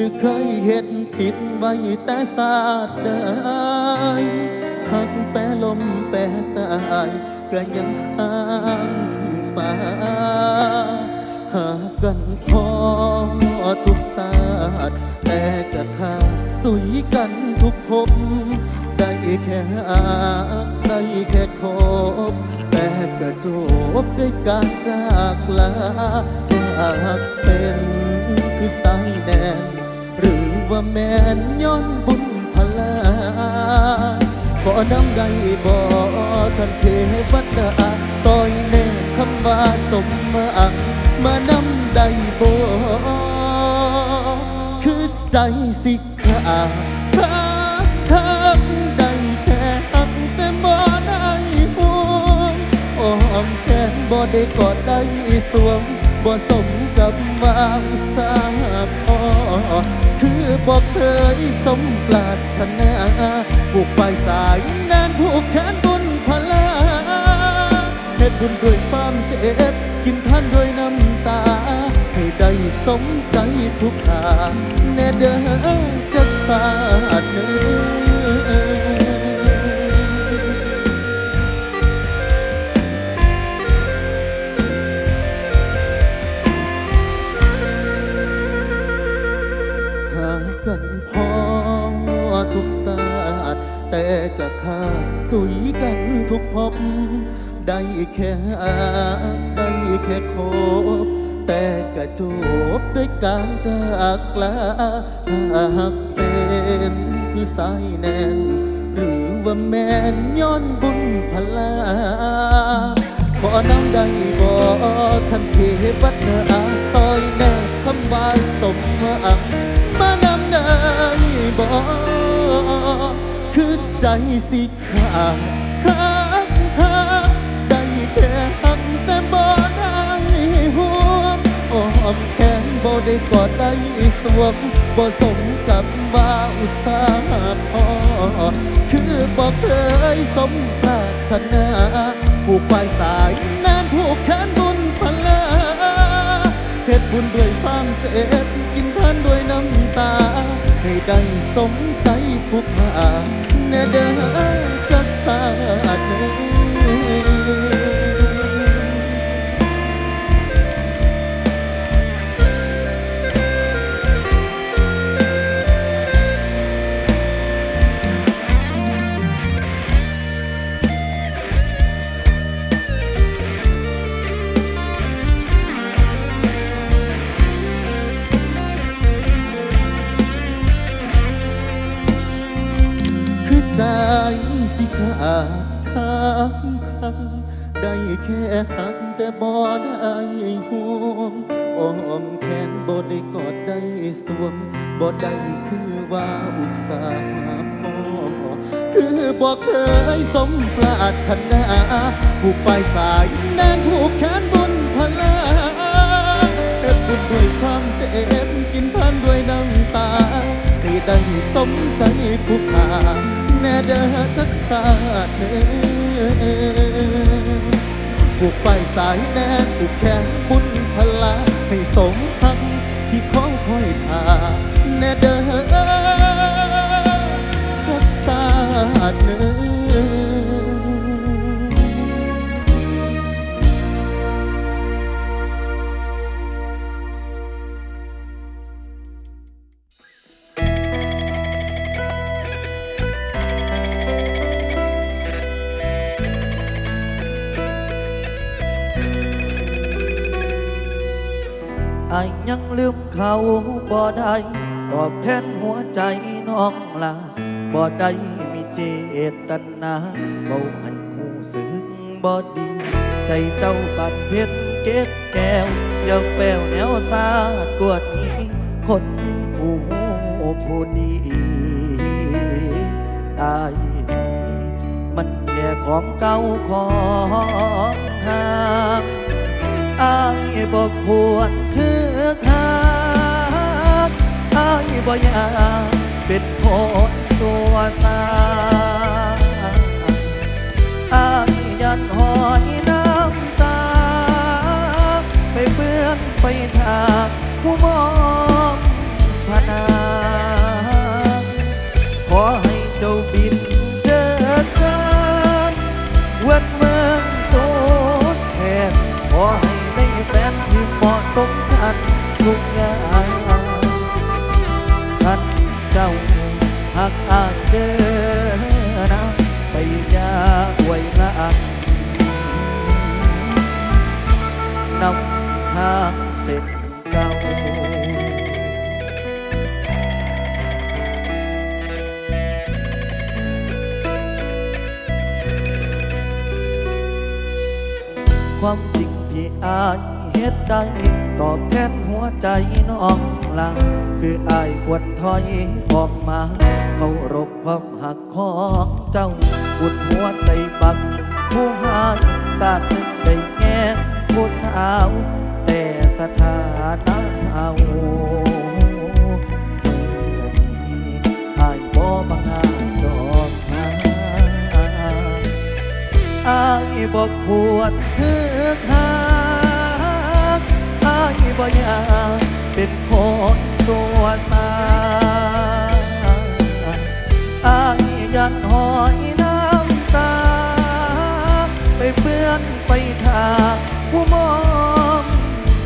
หรือเคยเฮ็ดผิดไว้แต่ศาสตร์ใดหักแปรลมแปรตายก็ยังห่างป่าหากันพอทุกศาสตร์แต่ก็ขาสุยกันทุกภพได้แค่อาได้แค่คบแต่ก็จบด้วยการจากลาหากเป็นคือสายแดน ว่าแม่นย้อนบุญพลาขอน้ำใดบ่ทันเทวดาซอยแน่คำว่าสมอังมาน้ำใดบ่คือใจสิขาทักทักได้แค่หักแต่บ่ได้ห่วงอ้อมแขนบ่ได้กอดได้สวมบ่สมกับวาอุตสาพอคือ บอกเคยสมปรารถนาผูกปลายสายนานผูกแขนบุญพลาเฮ็ดบุญด้วยความเจ็บ กินท่านด้วยน้ำตา ให้ได้สมใจทุกขาแน่เด้อจักสาดเนื้อ สุยกันทุกภพได้แค่อาได้แค่คบ แต่ก็จบด้วยการจากลาหากเป็นคือสายแน่น หรือว่าแม่นย้อนบุญพลาขอน้ำใดบ่ท่านเทวัดอาซอยแน่คำว่าสมหวังมานำได้บ่ คือใจสิขาดคักคักได้แค่หักแต่บ่ได้ห่วงอ้อมแขนบ่ได้กอดได้สวมบ่สมกับว่าอุตสาห์พอคือบ่เคยสมปรารถนาผูกควายสายนานผูกแขนบุญพลาเฮ็ดบุญด้วยความเจ็บกินทานด้วยน้ำตา ให้ได้สมใจผู้พาแน่เด้อจักสาดเนื อ้อมแขนบ่ได้กอดได้สวมบ่ได้คือว่าอุตส่าห์พอคือบ่เคยสมปรารถนาผูกปลายสายแน่นผูกแขนบุญพลาเอ็ดบุญด้วยความเจ็บกินทานด้วยน้ำตาให้ได้สมใจผู้ขาแน่เด้อจักสาเนื้อผูกไปสายแน่นผูกแขนบุญพลา ให้สมพังที่ขอ เขาบ่ได้ตอบแทนหัวใจน้องลาบ่ได้มีเจตนาเบาให้หูสึกบ่ดี ใจเจ้าบันเพชรเก็ดแก้วอยากแปวแนวสาดกวดนี้ คนผู้หูผู้ดีตายนี้มันแค่ของเก่าของห่างอายบอกควรถือหักอายบ่ยากเป็นโพดสัวซาอายยันหอยน้ำตา ไปเปื้อนไปทาผู้มอง เฮ็ดตอบแทนหัวใจน้องลาคืออายควรถอยออกมาเคารพความหักของเจ้าอุดหัวใจบักผู้หายสาดนึกได้แง่ผู้สาว แต่สถานะเอาอายบ่มาดอกนาอายบอกควรถึกหักอา บ่อยากเป็นคนสัวซาอายยันหอยน้ำตา ไปเปื้อนไปทาผู้มอง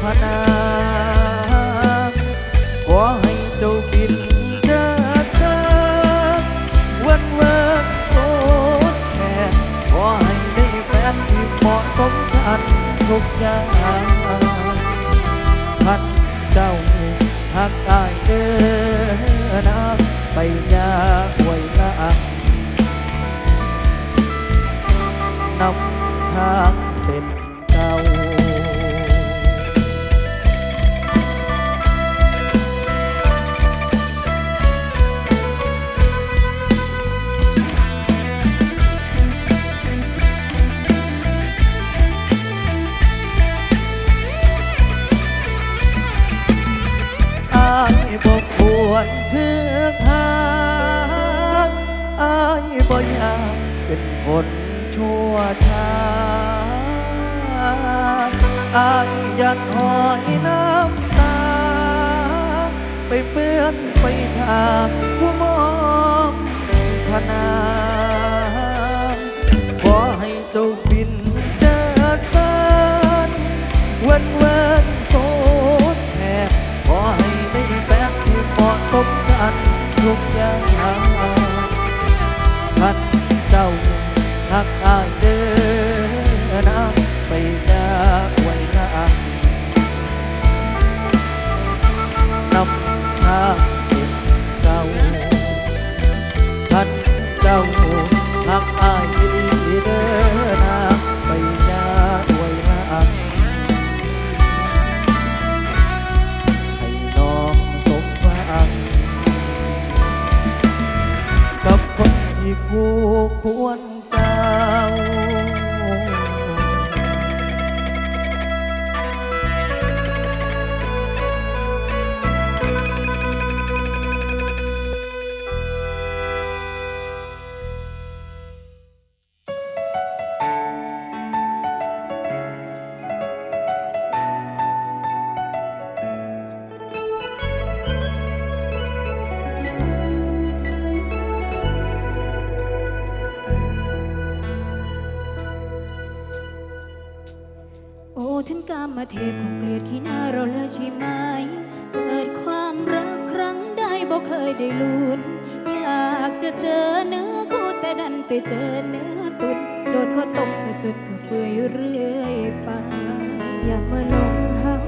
พนาขอให้เจ้าบินเจอเสิร์วันเวิร์กโซดแทนขอให้ได้แฟนที่เหมาะสมกันทุกอย่าง นนะไปยาหวยละอังนำทาง ไปเปื้อนไปทาผู้มองพนาำ แต่ดันไปเจอเนื้อตุนโดนเขาตบสะจุดก็เปื่อยเรื่อยไปอย่ามาหลงหักใ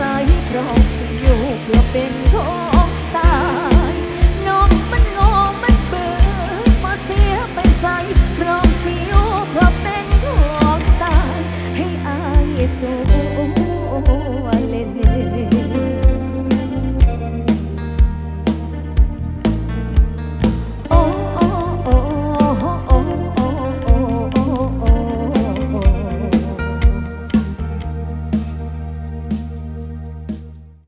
สายพรอมสิอยู่เพื่อเป็นคน